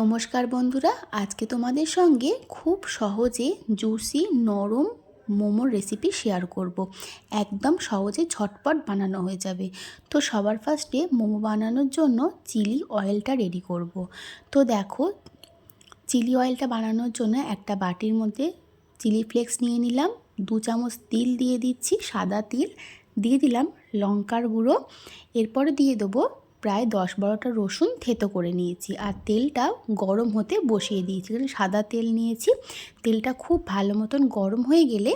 নমস্কার বন্ধুরা, আজকে তোমাদের সঙ্গে খুব সহজে জুসি নরম মোমোর রেসিপি শেয়ার করব। একদম সহজে ঝটপট বানানো হয়ে যাবে তো সবার ফার্স্টে মোমো বানানোর জন্য চিলি অয়েলটা রেডি করব। তো দেখো চিলি অয়েলটা বানানোর জন্য একটা বাটির মধ্যে চিলি ফ্লেক্স নিয়ে নিলাম, দু চামচ তিল দিয়ে দিচ্ছি, সাদা তিল, দিয়ে দিলাম লঙ্কার গুঁড়ো, এরপরে দিয়ে দেবো প্রায় দশ বারোটা রসুন থেতো করে নিয়েছি আর তেলটা গরম হতে বসিয়ে দিয়েছি। সাদা তেল নিয়েছি তেলটা খুব ভালো মতন গরম হয়ে গেলে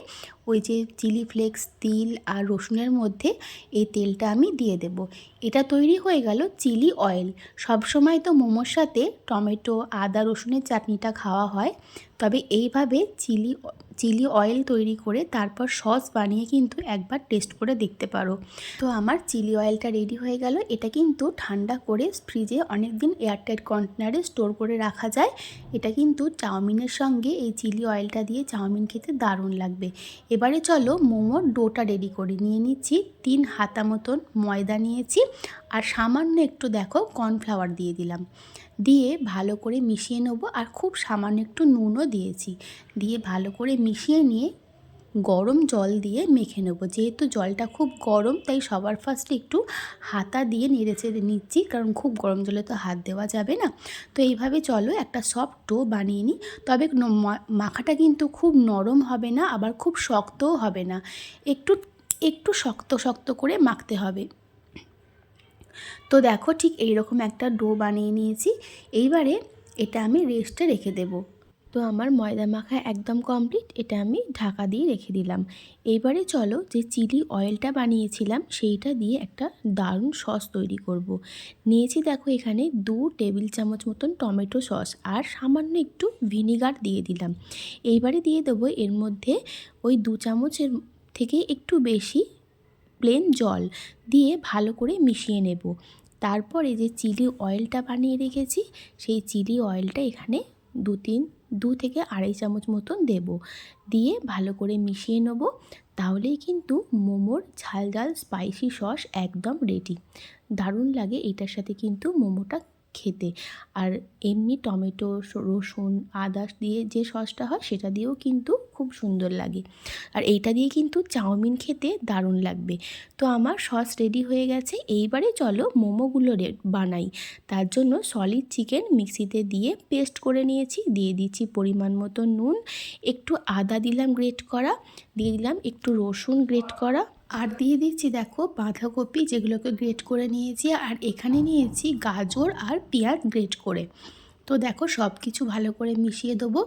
ওই যে চিলি ফ্লেক্স, তিল আর রসুনের মধ্যে এই তেলটা আমি দিয়ে দেব। এটা তৈরি হয়ে গেল চিলি অয়েল। সবসময় তো মোমোর সাথে টমেটো, আদা, রসুনের চাটনিটা খাওয়া হয়। তবে এইভাবে চিলি চিলি অয়েল তৈরি করে তারপর সস বানিয়ে কিন্তু একবার টেস্ট করে দেখতে পারো। তো আমার চিলি অয়েলটা রেডি হয়ে গেল। এটা কিন্তু ঠান্ডা করে ফ্রিজে অনেক দিন এয়ারটাইট কন্টেনারে স্টোর করে রাখা যায়। এটা কিন্তু চাউমিনের সঙ্গে এই চিলি অয়েলটা দিয়ে চাউমিন খেতে দারুণ লাগবে। এবারে চলো মোমোর ডোটা রেডি করে নিয়ে নিচ্ছি। তিন হাতা মতন ময়দা নিয়েছি আর সামান্য একটু দেখো কর্নফ্লাওয়ার দিয়ে দিলাম। দিয়ে ভালো করে মিশিয়ে নেব আর খুব সামান্য একটু নুনও দিয়েছি। দিয়ে ভালো করে মিশিয়ে নিয়ে গরম জল দিয়ে মেখে নেব। যেহেতু জলটা খুব গরম, তাই সবার ফার্স্টে একটু হাতা দিয়ে নেড়ে চেড়ে নিচ্ছি, কারণ খুব গরম জলে তো হাত দেওয়া যাবে না। তো এইভাবে চলো একটা সফট ডো বানিয়ে নিই। তবে মাখাটা কিন্তু খুব নরম হবে না, আবার খুব শক্তও হবে না। একটু একটু শক্ত শক্ত করে মাখতে হবে। তো দেখো ঠিক এইরকম একটা ডো বানিয়ে নিয়েছি। এইবারে এটা আমি রেস্টে রেখে দেবো। তো আমার ময়দা মাখা একদম কমপ্লিট এটা আমি ঢাকা দিয়ে রেখে দিলাম। এইবারে চলো যে চিলি অয়েলটা বানিয়েছিলাম, সেইটা দিয়ে একটা দারুণ সস তৈরি করব। নিয়েছি দেখো এখানে দু টেবিল চামচ মতন টমেটো সস আর সামান্য একটু ভিনিগার দিয়ে দিলাম। এইবারে দিয়ে দেবো এর মধ্যে ওই দু চামচের থেকে একটু বেশি প্লেন জল দিয়ে ভালো করে মিশিয়ে নেব। তারপরে যে চিলি অয়েলটা বানিয়ে রেখেছি, সেই চিলি অয়েলটা এখানে দু তিন দু থেকে আড়াই চামচ মতন দেব। দিয়ে ভালো করে মিশিয়ে নেব। তাহলেই কিন্তু মোমোর ঝাল ঝাল স্পাইসি সস একদম রেডি দারুণ লাগে এটার সাথে কিন্তু মোমোটা খেতে। আর এমনি টমেটো রসুন, আদা দিয়ে যে সসটা হয় সেটা দিয়েও কিন্তু খুব সুন্দর লাগে। আর এইটা দিয়ে কিন্তু চাউমিন খেতে দারুণ লাগবে। তো আমার সস রেডি হয়ে গেছে, এইবারে চলো মোমোগুলো বানাই। তার জন্য সলিড চিকেন মিক্সিতে দিয়ে পেস্ট করে নিয়েছি, দিয়ে দিচ্ছি পরিমাণ মতো নুন, একটু আদা দিলাম গ্রেট করা, দিয়ে দিলাম একটু রসুন গ্রেট করা আর দিয়ে দিচ্ছি, দেখো, বাঁধাকপি যেগুলোকে গ্রেট করে নিয়েছি, আর এখানে নিয়েছি গাজর আর পেঁয়াজ গ্রেট করে। তো দেখো সব কিছু ভালো করে মিশিয়ে দেবো।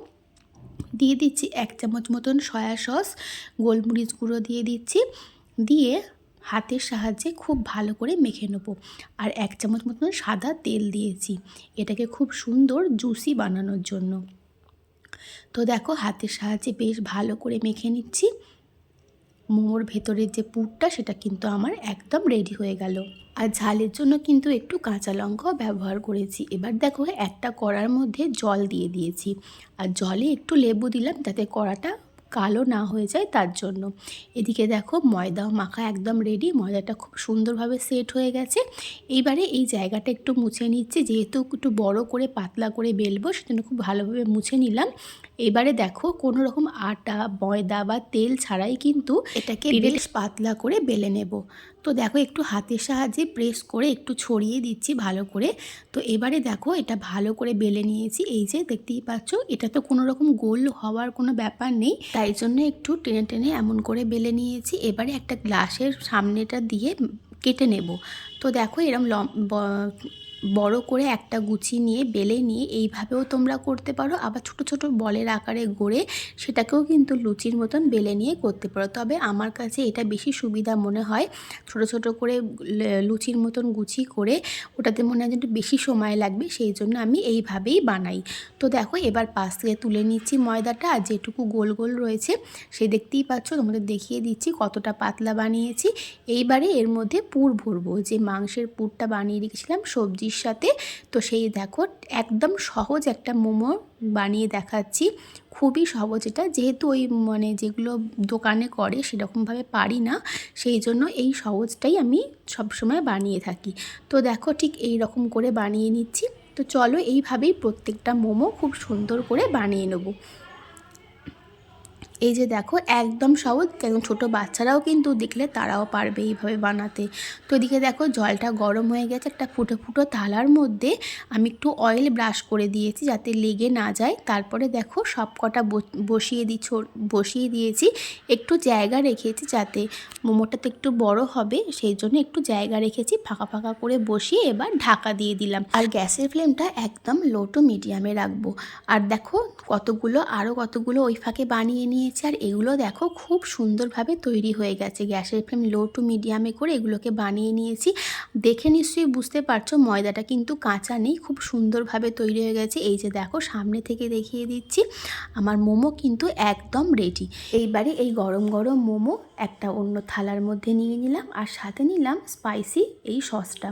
দিয়ে দিচ্ছি এক চামচ মতন সয়া সস, গোলমরিচ গুঁড়ো দিয়ে দিচ্ছি। দিয়ে হাতের সাহায্যে খুব ভালো করে মেখে নেব। আর এক চামচ মতন সাদা তেল দিয়েছি, এটাকে খুব সুন্দর জুসি বানানোর জন্য। তো দেখো, হাতের সাহায্যে বেশ ভালো করে মেখে নিচ্ছি। মোমোর ভেতরের যে পুরটা, সেটা কিন্তু আমার একদম রেডি হয়ে গেল। আর ঝালের জন্য কিন্তু একটু কাঁচা লঙ্কাও ব্যবহার করেছি। এবার দেখো, একটা কড়ার মধ্যে জল দিয়ে দিয়েছি। আর জলে একটু লেবু দিলাম যাতে কড়াটা কালো না হয়ে যায় তার জন্য। এদিকে দেখো ময়দাও মাখা একদম রেডি ময়দাটা খুব সুন্দরভাবে সেট হয়ে গেছে। এইবারে এই জায়গাটা একটু মুছে নিচ্ছে যেহেতু একটু বড় করে পাতলা করে বেলবো সেজন্য খুব ভালোভাবে মুছে নিলাম। এবারে দেখো কোনো রকম আটা ময়দা বা তেল ছাড়াই কিন্তু এটাকে বেশ পাতলা করে বেলে নেব। তো দেখো একটু হাতের সাহায্যে প্রেস করে একটু ছড়িয়ে দিচ্ছি ভালো করে। তো এবারে দেখো এটা ভালো করে বেলে নিয়েছি। এই যে দেখতেই পাচ্ছ, এটা তো কোনো রকম গোল হওয়ার কোনো ব্যাপার নেই। তাই জন্য একটু টেনে টেনে এমন করে বেলে নিয়েছি। এবারে একটা গ্লাসের সামনেটা দিয়ে কেটে নেব। তো দেখো এরম বড় করে একটা গুচি নিয়ে, বেলে নিয়ে এইভাবেও তোমরা করতে পারো। আবার ছোট ছোট বলের আকারে গড়ে সেটাকেও কিন্তু লুচির মতন বেলে নিয়ে করতে পারো। তবে আমার কাছে এটা বেশি সুবিধা মনে হয় ছোট ছোট করে লুচির মতন গুছি করে ওটাতে মনে হয় একটু বেশি সময় লাগবে, সেই জন্য আমি এইভাবেই বানাই। তো দেখো, এবার পাশ থেকে তুলে নিচ্ছি ময়দাটা, আর যেটুকু গোল গোল রয়েছে সে দেখতেই পাচ্ছ, তোমাদের দেখিয়ে দিচ্ছি কতটা পাতলা বানিয়েছি। এইবারে এর মধ্যে পুর ভরবো। যে মাংসের পুরটা বানিয়ে রেখেছিলাম, সবজি সবজির সাথে। তো সেই দেখো, একদম সহজ একটা মোমো বানিয়ে দেখাচ্ছি। খুবই সহজ এটা। যেহেতু ওই মানে যেগুলো দোকানে করে সেরকমভাবে পারি না, সেই জন্য এই সহজটাই আমি সবসময় বানিয়ে থাকি। তো দেখো, ঠিক এই রকম করে বানিয়ে নিচ্ছি। তো চলো এইভাবেই প্রত্যেকটা মোমো খুব সুন্দর করে বানিয়ে নেব। এই যে দেখো, একদম সহজ একদম ছোটো বাচ্চারাও কিন্তু দেখলে তারাও পারবে এইভাবে বানাতে। তো এদিকে দেখো, জলটা গরম হয়ে গেছে, একটা ফুটো ফুটো থালার মধ্যে আমি একটু অয়েল ব্রাশ করে দিয়েছি যাতে লেগে না যায়। তারপরে দেখো সব কটা বসিয়ে দিই বসিয়ে দিয়েছি। একটু জায়গা রেখেছি যাতে মোমোটা তো একটু বড় হবে, সেই জন্য একটু জায়গা রেখেছি, ফাঁকা ফাঁকা করে বসিয়ে এবার ঢাকা দিয়ে দিলাম। আর গ্যাসের ফ্লেমটা একদম লো টু মিডিয়ামে রাখব। আর দেখো, কতগুলো আরও কতগুলো ওই ফাঁকে বানিয়ে নিয়ে আর এগুলো দেখো খুব সুন্দরভাবে তৈরি হয়ে গেছে। গ্যাসের ফ্লেম লো টু মিডিয়ামে করে এগুলোকে বানিয়ে নিয়েছি। দেখে নিশ্চয়ই বুঝতে পারছ, ময়দাটা কিন্তু কাঁচা নেই, খুব সুন্দরভাবে তৈরি হয়ে গেছে। এই যে দেখো, সামনে থেকে দেখিয়ে দিচ্ছি, আমার মোমো কিন্তু একদম রেডি এইবারে এই গরম গরম মোমো একটা অন্য থালার মধ্যে নিয়ে নিলাম আর সাথে নিলাম স্পাইসি এই সসটা।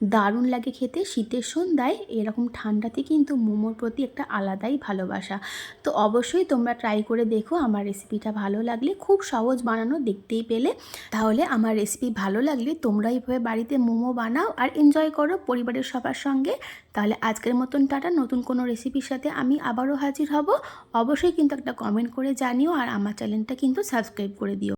দারুণ লাগে খেতে। শীতের সন্ধ্যায় এরকম ঠান্ডাতে কিন্তু মোমোর প্রতি একটা আলাদাই ভালোবাসা। তো অবশ্যই তোমরা ট্রাই করে দেখো, আমার রেসিপিটা ভালো লাগলে, খুব সহজ বানানো দেখতেই পেলে। তাহলে আমার রেসিপি ভালো লাগলে তোমরা এইভাবে বাড়িতে মোমো বানাও আর এনজয় করো পরিবারের সবার সঙ্গে। তাহলে আজকের মতন টাটা, নতুন কোনো রেসিপির সাথে আমি আবারও হাজির হব। অবশ্যই কিন্তু একটা কমেন্ট করে জানিও আর আমার চ্যানেলটা কিন্তু সাবস্ক্রাইব করে দিও।